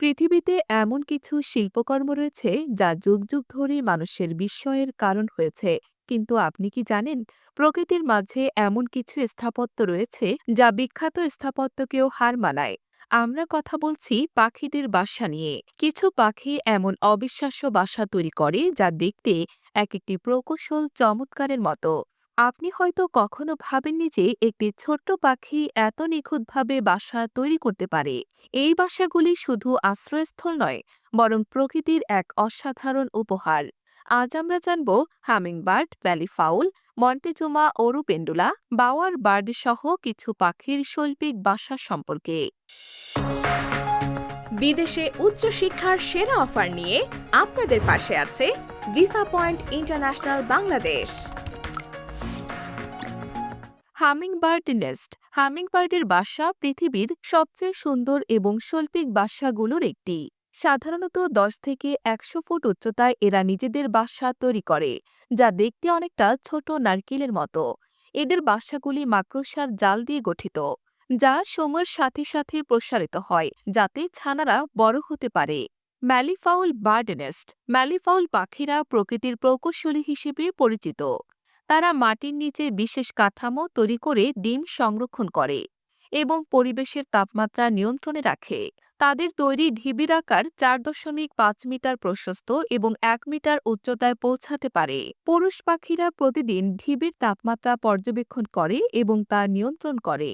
পৃথিবীতে এমন কিছু শিল্পকর্ম রয়েছে, যা যুগ যুগ ধরে মানুষের বিস্ময়ের কারণ হয়েছে। কিন্তু আপনি কি জানেন, প্রকৃতির মাঝে এমন কিছু স্থাপত্য রয়েছে, যা বিখ্যাত স্থাপত্যকেও হার মানায়? আমরা কথা বলছি পাখিদের বাসা নিয়ে। কিছু পাখি এমন অবিশ্বাস্য বাসা তৈরি করে, যা দেখতে এক একটি প্রকৌশল চমৎকারের মতো। আপনি হয়তো কখনো ভাবেননি যে একটি ছোট্ট পাখি এত নিখুঁতভাবে বাসা তৈরি করতে পারে। এই বাসাগুলি শুধু আশ্রয়স্থল নয়, বরং প্রকৃতির এক অসাধারণ উপহার। আজ আমরা জানব হামিংবার্ড, ভ্যালিফাউল, মন্টেজোমা, ওরুপেন্ডুলা বাওয়ার বার্ড সহ কিছু পাখির শৈল্পিক বাসা সম্পর্কে। বিদেশে উচ্চশিক্ষার সেরা অফার নিয়ে আপনাদের পাশে আছে visa point international Bangladesh. Hummingbird nest হামিংবার্ডের বাসা পৃথিবীর সবচেয়ে সুন্দর এবং শৈল্পিক বাসাগুলোর একটি। সাধারণত দশ থেকে একশো ফুট উচ্চতায় এরা নিজেদের বাসা তৈরি করে, যা দেখতে অনেকটা ছোট নারকেলের মতো। এদের বাসাগুলি মাকড়সার জাল দিয়ে গঠিত, যা সময়ের সাথে সাথে প্রসারিত হয়, যাতে ছানারা বড় হতে পারে। ম্যালিফাউল বার্ড নেস্ট ম্যালিফাউল পাখিরা প্রকৃতির প্রকৌশলী হিসেবে পরিচিত। তারা মাটির নিচে বিশেষ কাঠামো তৈরি করে ডিম সংরক্ষণ করে এবং পরিবেশের তাপমাত্রা নিয়ন্ত্রণে রাখে। তাদের তৈরি ঢিবির আকার চার দশমিক পাঁচ মিটার প্রশস্ত এবং এক মিটার উচ্চতায় পৌঁছাতে পারে। পুরুষ পাখিরা প্রতিদিন ঢিবির তাপমাত্রা পর্যবেক্ষণ করে এবং তা নিয়ন্ত্রণ করে।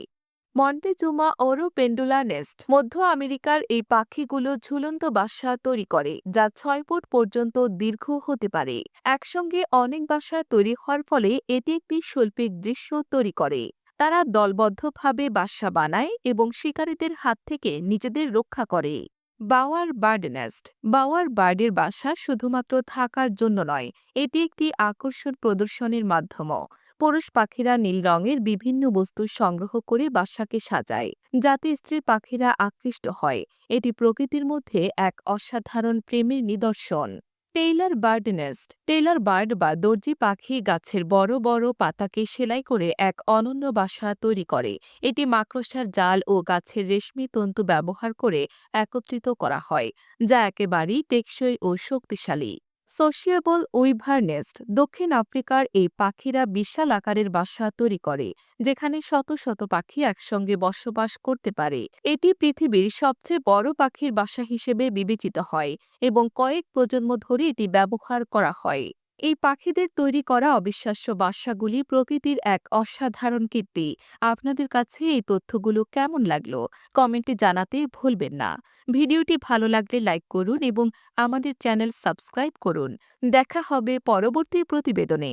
মন্টেজুমা ওরো পেন্ডুলা নেস্ট, মধ্য আমেরিকার এই পাখিগুলো ঝুলন্ত বাসা তৈরি করে, যা ছয় ফুট পর্যন্ত দীর্ঘ হতে পারে। একসঙ্গে অনেক বাসা তৈরি হওয়ার ফলে এটি একটি শৈল্পিক দৃশ্য তৈরি করে। তারা দলবদ্ধভাবে বাসা বানায় এবং শিকারীদের হাত থেকে নিজেদের রক্ষা করে। বাওয়ার বার্ড নেস্ট, বাওয়ার বার্ডের বাসা শুধুমাত্র থাকার জন্য নয়, এটি একটি আকর্ষণ প্রদর্শনের মাধ্যমও। পুরুষ পাখিরা নীল রঙের বিভিন্ন বস্তু সংগ্রহ করে বাসাকে সাজায়, যাতে স্ত্রীর পাখিরা আকৃষ্ট হয়। এটি প্রকৃতির মধ্যে এক অসাধারণ প্রেমের নিদর্শন। Tailor bird nest. Tailor bird বা দর্জি পাখি গাছের বড় বড় পাতাকে সেলাই করে এক অনন্য বাসা তৈরি করে। এটি মাকড়সার জাল ও গাছের রেশমি তন্তু ব্যবহার করে একত্রিত করা হয়, যা একেবারেই টেকসই ও শক্তিশালী। সোশিয়েবল উইভারনেস্ট দক্ষিণ আফ্রিকার এই পাখিরা বিশাল আকারের বাসা তৈরি করে, যেখানে শত শত পাখি একসঙ্গে বসবাস করতে পারে। এটি পৃথিবীর সবচেয়ে বড় পাখির বাসা হিসেবে বিবেচিত হয় এবং কয়েক প্রজন্ম ধরে এটি ব্যবহার করা হয়। এই পাখিদের তৈরি করা অবিশ্বাস্য বাসাগুলি প্রকৃতির এক অসাধারণ কীর্তি। আপনাদের কাছে এই তথ্যগুলো কেমন লাগল? কমেন্টে জানাতে ভুলবেন না। ভিডিওটি ভালো লাগলে লাইক করুন এবং আমাদের চ্যানেল সাবস্ক্রাইব করুন। দেখা হবে পরবর্তী প্রতিবেদনে।